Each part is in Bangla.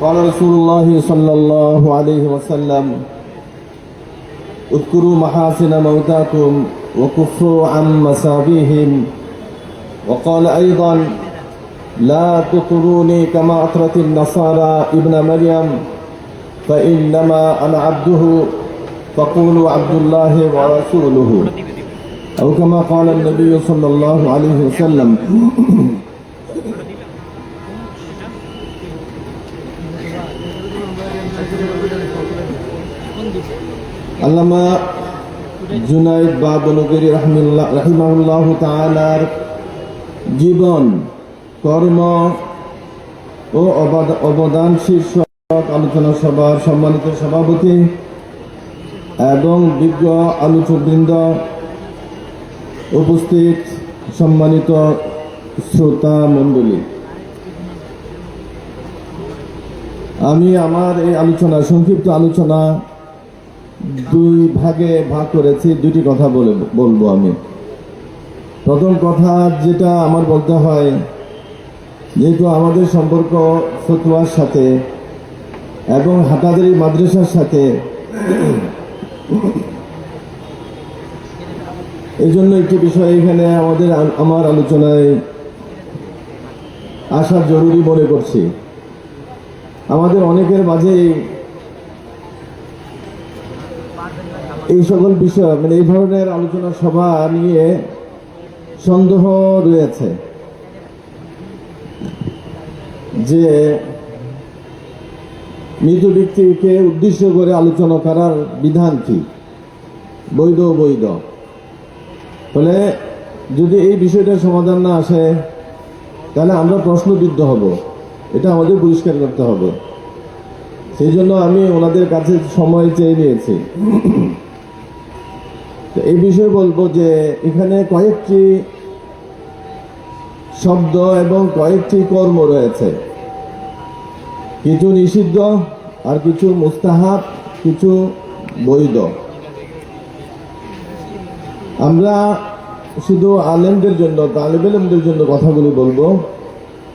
قال رسول الله صلى الله عليه وسلم اذكروا محاسن موتاكم وكفوا عن مساويهم. وقال أيضا لا تطروني كما أطرت النصارى ابن مريم فإنما أنا عبده فقولوا عبد الله ورسوله. أو كما قال النبي صلى الله عليه وسلم আল্লামা জুনাইদ বা বনগিরি রাহিমাহুল্লাহ তালার জীবন, কর্ম ও অবাদ- অবদান শীর্ষক আলোচনা সভার সম্মানিত সভাপতি এবং বিজ্ঞ আলোচকবৃন্দ উপস্থিত সম্মানিত শ্রোতা মণ্ডলী। আমি আমার এই আলোচনা, সংক্ষিপ্ত আলোচনা দুই ভাগে ভাগ করেছি দুটি কথা বলে বলব আমি। প্রথম কথা যেটা আমার বলতে হয়, যেহেতু আমাদের সম্পর্ক ফতুয়ার সাথে এবং হাটাদারি মাদ্রাসার সাথে এই জন্য একটি বিষয় এখানে আমাদের আমার আলোচনায় আসা জরুরি মনে করছি। আমাদের অনেকের মাঝেই এই সকল বিষয় মানে এই ধরনের আলোচনা সভা নিয়ে সন্দেহ রয়েছে যে মৃত ব্যক্তিকে উদ্দেশ্য করে আলোচনা করার বিধান কি? বৈধ বৈধ? ফলে যদি এই বিষয়টার সমাধান না আসে, তাহলে আমরা প্রশ্নবিদ্ধ হব। এটা আমাদের পরিষ্কার করতে হবে। সেই জন্য আমি ওনাদের কাছে সময় চেয়ে নিয়েছি। তো এই বিষয়ে বলব যে এখানে কয়েকটি শব্দ এবং কয়েকটি কর্ম রয়েছে। কিছু নিষিদ্ধ আর কিছু মুস্তাহাব, কিছু বৈধ। আমরা শুধু আলেমদের জন্য, তালেব আলেমদের জন্য কথাগুলি বলব।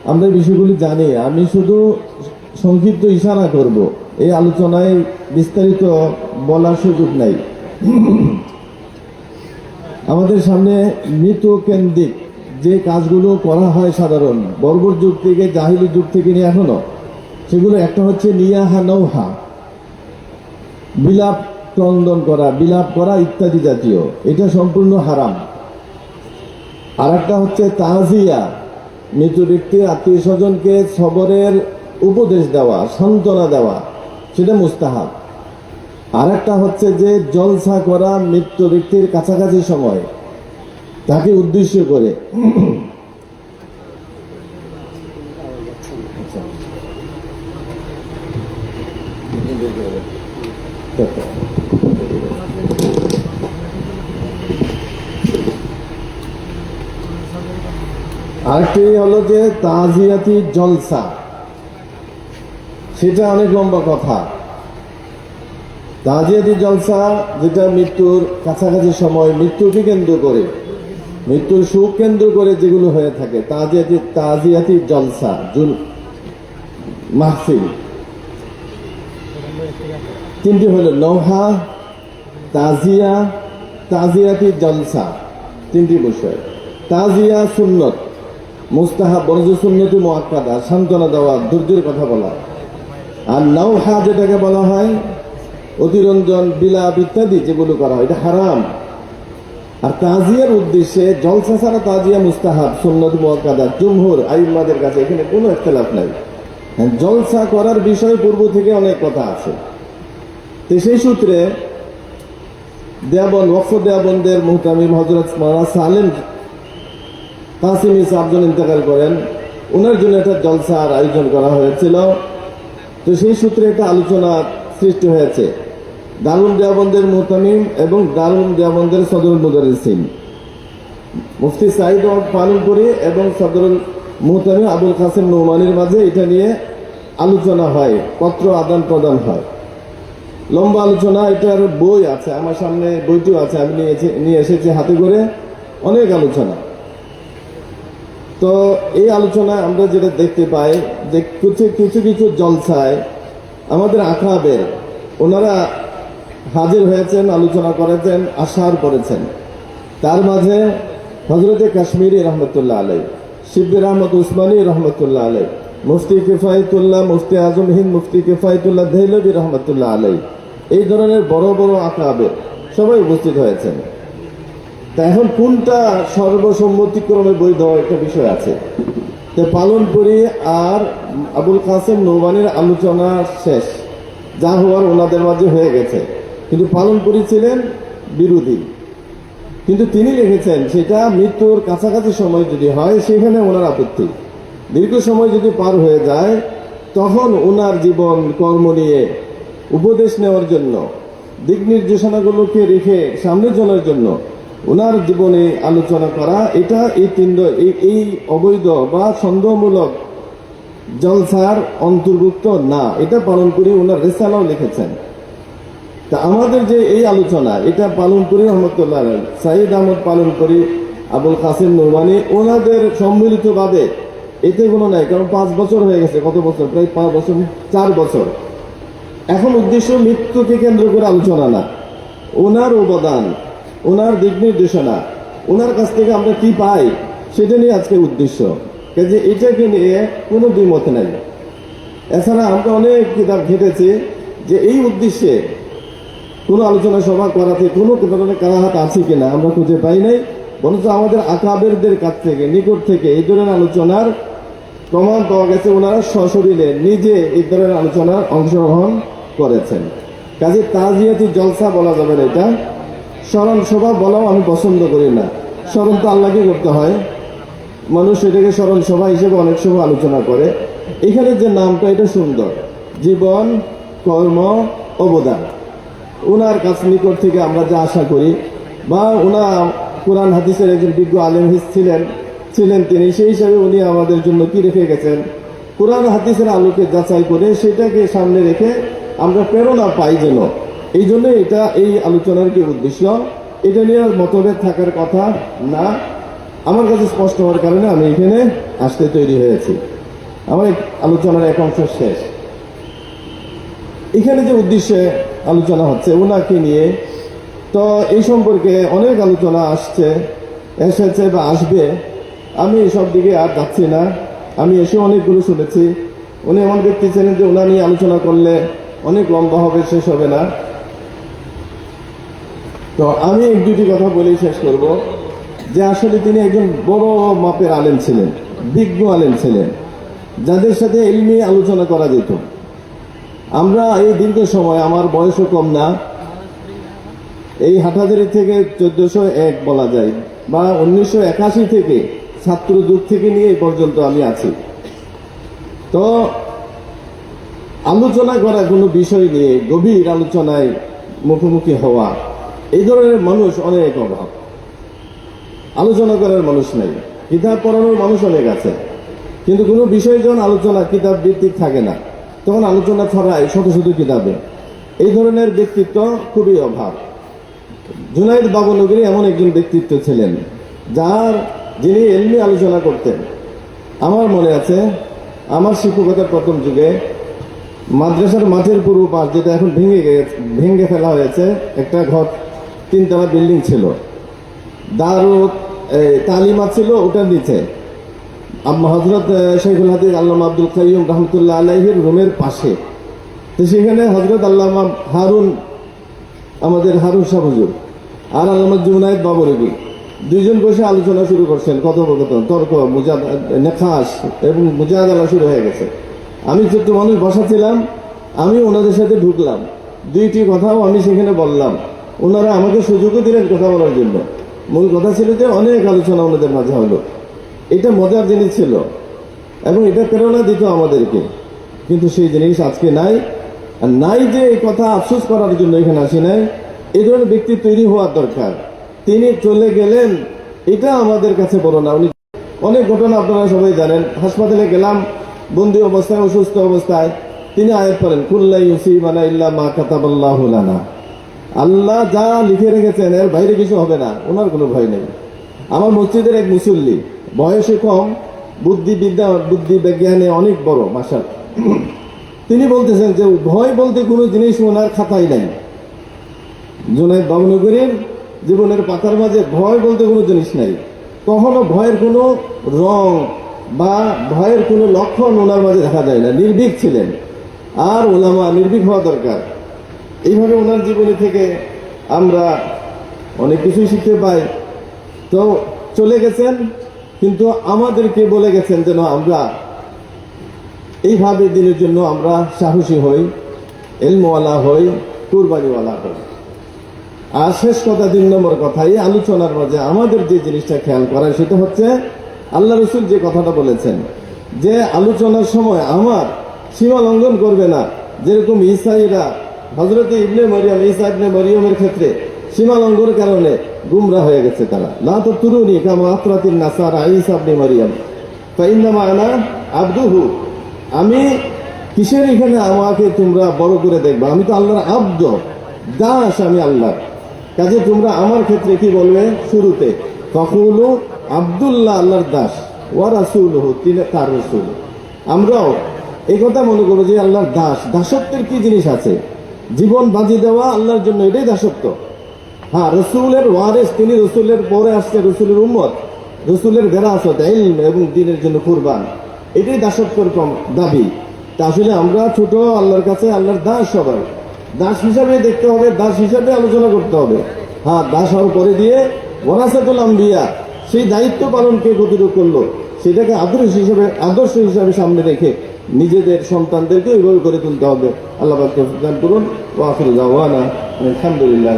আমরা এই বিষয়গুলি জানি। আমি শুধু সংক্ষিপ্ত ইশারা করব। এই আলোচনায় বিস্তারিত বলার সুযোগ নাই। আমাদের সামনে মৃত কেন্দ্রিক। যে কাজগুলো করা হয় সাধারণ বর্বর যুগ থেকে, জাহিলি যুগ থেকে নিয়ে এখনও, সেগুলো একটা হচ্ছে নিয়াহা নৌহা বিলাপ ক্রন্দন করা, বিলাপ করা ইত্যাদি জাতীয়। এটা সম্পূর্ণ হারাম। আর একটা হচ্ছে তাজিয়া। মৃত ব্যক্তির আত্মীয় স্বজনকে সবরের উপদেশ দেওয়া, সান্ত্বনা দেওয়া, সেটা মুস্তাহাব। আর একটা হচ্ছে যে জলসা করা মৃত্যু ব্যক্তির কাছাকাছি সময়, তাকে উদ্দেশ্য করে। আরেকটি হলো যে তাজিয়াতি জলসা, সেটা অনেক লম্বা কথা। তাজিয়াতি জলসা, যেটা মৃত্যুর কাছাকাছি সময় মৃত্যুকে কেন্দ্র করে, মৃত্যুর সুখ কেন্দ্র করে যেগুলো হয়ে থাকে, তাজিয়াতি তাজিয়াতি জলসা, জুল মাহফিল। তিনটি হলো নৌহা তাজিয়া, তাজিয়াতি জলসা, তিনটি বিষয়। তাজিয়া সুন্নত, মুস্তাহাব বরজ সুন্নতি মোয়াক্কাদা সান্ত্বনা দেওয়া, ধৈর্যের কথা বলা। আর নৌহা যেটাকে বলা হয় অতিরঞ্জন বিলাপ ইত্যাদি যেগুলো করা হয় এটা হারাম। আর তাজিয়ার উদ্দেশ্যে জলসা ছাড়া তাজিয়া মুস্তাহাব সুন্নত মোয়াক্কাদা জুমহুর আইম্মাদের কাছে এখানে কোনো একতলাফ নাই। হ্যাঁ, জলসা করার বিষয় পূর্ব থেকে অনেক কথা আছে। তো সেই সূত্রে দেয়াবন ওয়ফ দেয়াবনদের মুহতামিম হজরত মারা সালেম কাসিম সাহজন ইন্তেকাল করেন। ওনার জন্য একটা জলসার আয়োজন করা হয়েছিল। তো সেই সূত্রে একটা আলোচনা সৃষ্টি হয়েছে। দারুণ দেওয়াবন্দের মোহতামিম এবং দারুণ দেওয়াবন্দের সদরুল মুদারিসিন মুফতি সাইদ পালনপুরি এবং সদরুল মোহতামিম আবুল কাসেম নৌমানির মাঝে এটা নিয়ে আলোচনা হয়, পত্র আদান প্রদান হয়। লম্বা আলোচনা, এটার বই আছে, আমার সামনে বইটিও আছে, আমি নিয়েছি নিয়ে এসেছি হাতে করে। অনেক আলোচনা। তো এই আলোচনায় আমরা যেটা দেখতে পাই যে কিছু কিছু কিছু জলসায় আমাদের আঁকাবের ওনারা হাজির হয়েছেন, আলোচনা করেছেন, আশার করেছেন। তার মাঝে হজরতে কাশ্মীরি রহমতুল্লাহ আলাই শিবির আহমদ উসমানী রহমতুল্লাহ আলাই মুফতি কিফায়তুল্লাহ, মুফতি আজম হিন্দ, মুফতি কিফায়তুল্লাহ দেহলবী রহমতুল্লাহ আলাই এই ধরনের বড় বড় আকাবের সবাই উপস্থিত হয়েছেন। তা এখন কোনটা সর্বসম্মতিক্রমে বৈধ একটা বিষয় আছে? তো পালন করি আর আবুল কাসেম নৌবানির আলোচনা শেষ, যা হওয়ার ওনাদের মাঝে হয়ে গেছে। কিন্তু পালন করেছিলেন বিরোধী। কিন্তু তিনি লিখেছেন, সেটা মৃত্যুর কাছাকাছি সময় যদি হয়, সেখানে ওনার আপত্তি। দীর্ঘ সময় যদি পার হয়ে যায়, তখন ওনার জীবন, কর্ম নিয়ে উপদেশ নেওয়ার জন্য, দিক নির্দেশনাগুলোকে রেখে সামনে চলার জন্য ওনার জীবনে আলোচনা করা, এটা এই তিন এই অবৈধ বা সন্দেহমূলক জলসার অন্তর্ভুক্ত না। এটা পালন করে ওনার রেসালাও লিখেছেন। তা আমাদের যে এই আলোচনা, এটা পালন করি রহমতুল্লাহ সাইদ আহমদ পালন করি, আবুল কাসিম নুরমানি, ওনাদের সম্মিলিতভাবে এতে কোনো নাই, কারণ পাঁচ বছর হয়ে গেছে, কত বছর? প্রায় পাঁচ বছর, চার বছর। এখন উদ্দেশ্য মৃত্যুকে কেন্দ্র করে আলোচনা না। ওনার অবদান, ওনার দিক নির্দেশনা, ওনার কাছ থেকে আমরা কি পাই, সেটা নিয়ে আজকে উদ্দেশ্য। কাজে এটাকে নিয়ে কোনো দ্বিমত নাই। এছাড়া আমরা অনেক কিতাব ঘেটেছি যে এই উদ্দেশ্যে কোনো আলোচনা সভা করাতে কোনো ধরনের কারাহাত আছে কিনা আমরা খুঁজে পাই নাই। বরঞ্চ আমাদের আকাবেরদের কাছ থেকে, নিকট থেকে এই ধরনের আলোচনার প্রমাণ পাওয়া গেছে। ওনারা সশরীরে নিজে এই ধরনের আলোচনার অংশগ্রহণ করেছেন। কাজে তাজিয়াতি জলসা বলা যাবে না এটা। স্মরণ সভা বলাও আমি পছন্দ করি না। স্মরণ তো আল্লাহকে করতে হয়। মানুষ এটাকে স্মরণ সভা হিসেবে অনেক সময় আলোচনা করে। এখানে যে নামটা, এটা সুন্দর। জীবন, কর্ম, অবদান। ওনার কাছ নিকট থেকে আমরা যা আশা করি বা ওনা কোরআন হাদিসের একজন বিজ্ঞ আলেম হিস ছিলেন ছিলেন তিনি, সেই হিসাবে উনি আমাদের জন্য কি রেখে গেছেন? কোরআন হাদিসের আলোকে যাচাই করে সেটাকে সামনে রেখে আমরা প্রেরণা পাই যেন। এই জন্য এটা, এই আলোচনার কি উদ্দেশ্য? এটা নিয়ে মতভেদ থাকার কথা না। আমার কাছে স্পষ্ট হওয়ার কারণে আমি এখানে আসতে তৈরি হয়েছি। আমার আলোচনার এক অংশ শেষ। এখানে যে উদ্দেশ্যে আলোচনা হচ্ছে ওনাকে নিয়ে। তো এই সম্পর্কে অনেক আলোচনা আসছে, এসেছে বা আসবে। আমি এসব দিকে আর যাচ্ছি না। আমি এসে অনেকগুলো শুনেছি। উনি এমন ব্যক্তি ছিলেন যে ওনা নিয়ে আলোচনা করলে অনেক লম্বা হবে, শেষ হবে না। তো আমি এক দুটি কথা বলেই শেষ করব, যে আসলে তিনি একজন বড় মাপের আলেম ছিলেন, বিজ্ঞ আলেম ছিলেন, যাদের সাথে এলমি আলোচনা করা যেত। আমরা এই দীর্ঘ সময় আমার বয়সও কম না। এই হাটাজারি থেকে চোদ্দশো এক বলা যায়, বা উনিশশো একাশি থেকে ছাত্র যুগ থেকে নিয়ে এই পর্যন্ত আমি আছি। তো আলোচনা করা কোনো বিষয় নিয়ে গভীর আলোচনায় মুখোমুখি হওয়া। এই ধরনের মানুষ অনেক অভাব। আলোচনা করার মানুষ নেই, কিতাব পড়ানোর মানুষ অনেক আছে। কিন্তু কোনো বিষয় যখন আলোচনা, কিতাব ভিত্তিক থাকে না। তখন আলোচনা ছড়ায় শত শত কিতাবে। এই ধরনের ব্যক্তিত্ব খুবই অভাব। জুনাইদ বাবনগরী এমন একজন ব্যক্তিত্ব ছিলেন, যার যিনি এলমি আলোচনা করতেন। আমার মনে আছে, আমার শিক্ষকতার প্রথম যুগে মাদ্রাসার মাঠের পূর্ব পাশ যেটা এখন ভেঙে গেছে, ভেঙে ফেলা হয়েছে, একটা ঘর তিনতলা বিল্ডিং ছিল। দারু তালিমা ছিল ওটার নিচে। আম্মা হজরত শেখুল হাদিস আল্লামা আব্দুল কাইম রহমতুল্লাহ আলাইহির রুমের পাশে। তো সেখানে হজরত আল্লামা হারুন, আমাদের হারুন শাহ আর আল্লামা জুনায়দ বাবরবি দুইজন বসে আলোচনা শুরু করছেন, কথোপকথন, তর্ক, মুজাদ নেখাস এবং মুজাদ মুজাদালা শুরু হয়ে গেছে। আমি ছোট্ট মানুষ, বসা ছিলাম, আমি ওনাদের সাথে ঢুকলাম। দুইটি কথাও আমি সেখানে বললাম। ওনারা আমাকে সুযোগও দিলেন কথা বলার জন্য। মূল কথা ছিল যে, অনেক আলোচনা ওনাদের মাঝে হলো। এটা মজার জিনিস ছিল। এবং এটা প্রেরণা দিত আমাদেরকে। কিন্তু সেই জিনিস আজকে নাই। আর নাই যে এই কথা আফসোস করার জন্য এখানে আসি নাই এই ধরনের ব্যক্তি তৈরি হওয়ার দরকার। তিনি চলে গেলেন, এটা আমাদের কাছে বড় না। উনি অনেক ঘটনা আপনারা সবাই জানেন। হাসপাতালে গেলাম, বন্দি অবস্থায়, অসুস্থ অবস্থায়। তিনি আয়াত করেন কুল্লাই ইউসিবানা ইল্লা মা কাতাবাল্লাহু লানা। আল্লাহ যা লিখে রেখেছেন, এর বাইরে কিছু হবে না। ওনার কোনো ভয় নেই। আমার মসজিদের এক মুসল্লি বয়সে কম, বুদ্ধিবিদ্যা বুদ্ধি বিজ্ঞানে অনেক বড় মাসাল তিনি বলতেছেন যে, ভয় বলতে কোনো জিনিস ওনার খাতাই নাই। জুনাইদ বাবনগরীর জীবনের পাতার মাঝে ভয় বলতে কোনো জিনিস নাই। কখনো ভয়ের কোনো রং বা ভয়ের কোনো লক্ষণ ওনার মাঝে দেখা যায় না, নির্ভীক ছিলেন। আর ওলামা নির্ভীক হওয়া দরকার। এইভাবে ওনার জীবনী থেকে আমরা অনেক কিছুই শিখতে পাই। তো চলে গেছেন কিন্তু আমাদেরকে বলে গেছেন যেন আমরা এইভাবে দিনের জন্য আমরা সাহসী হই, এলমওয়ালা হই, কুরবানিওয়ালা হই। আর শেষ কথা, তিন নম্বর কথা এই আলোচনার মাঝে আমাদের যে জিনিসটা খেয়াল করা, সেটা হচ্ছে আল্লাহ রসুল যে কথাটা বলেছেন যে আলোচনার সময় আমার সীমা লঙ্ঘন করবে না। যেরকম ইসাইরা হজরত ইবনে মরিয়াম ইসা ইবনে মরিয়মের ক্ষেত্রে সীমা লঙ্ঘনের কারণে গুমরা হয়ে গেছে তারা। না তো তুরুনি কামা আত্রাতিন নাসার ইসা ইবনে মরিয়াম। ফাইন্নামা আনা আব্দুহু। আমি কিসের এখানে আমাকে তোমরা বড় করে দেখবা? আমি তো আল্লাহর আব্দ। দাস আমি আল্লাহ। কাজে তোমরা আমার ক্ষেত্রে কি বলবে? শুরুতে ফখরুলু আব্দুল্লাহ আল্লাহর দাস ওয়া রাসূল তিনি তার রসুল। আমরাও এই কথা মনে করো যে আল্লাহর দাস। দাসত্বের কি জিনিস আছে? জীবন বাজি দেওয়া আল্লাহর জন্য এটাই দাসত্ব। হ্যাঁ রসুলের ওয়ারেস, তিনি রসুলের পরে আসছে রসুলের উম্মত। রসুলের বেরাসত, ইলম এবং দিনের জন্য কুরবান। এটাই দাসত্বের কম দাবি। তা আসলে আমরা ছোট, আল্লাহর কাছে আল্লাহর দাস সবাই। দাস হিসাবে দেখতে হবে, দাস হিসাবে আলোচনা করতে হবে। হ্যাঁ দাস হওয়ার পরে দিয়ে ওরাসাতুল আম্বিয়া, সেই দায়িত্ব পালন কে কতটুকু করল, সেটাকে আদর্শ হিসাবে আদর্শ হিসাবে সামনে রেখে নিজেদের সন্তানদেরকে ওইভাবে করে তুলতে হবে। আল্লাহ করুন। দাওয়ানা আলহামদুলিল্লাহ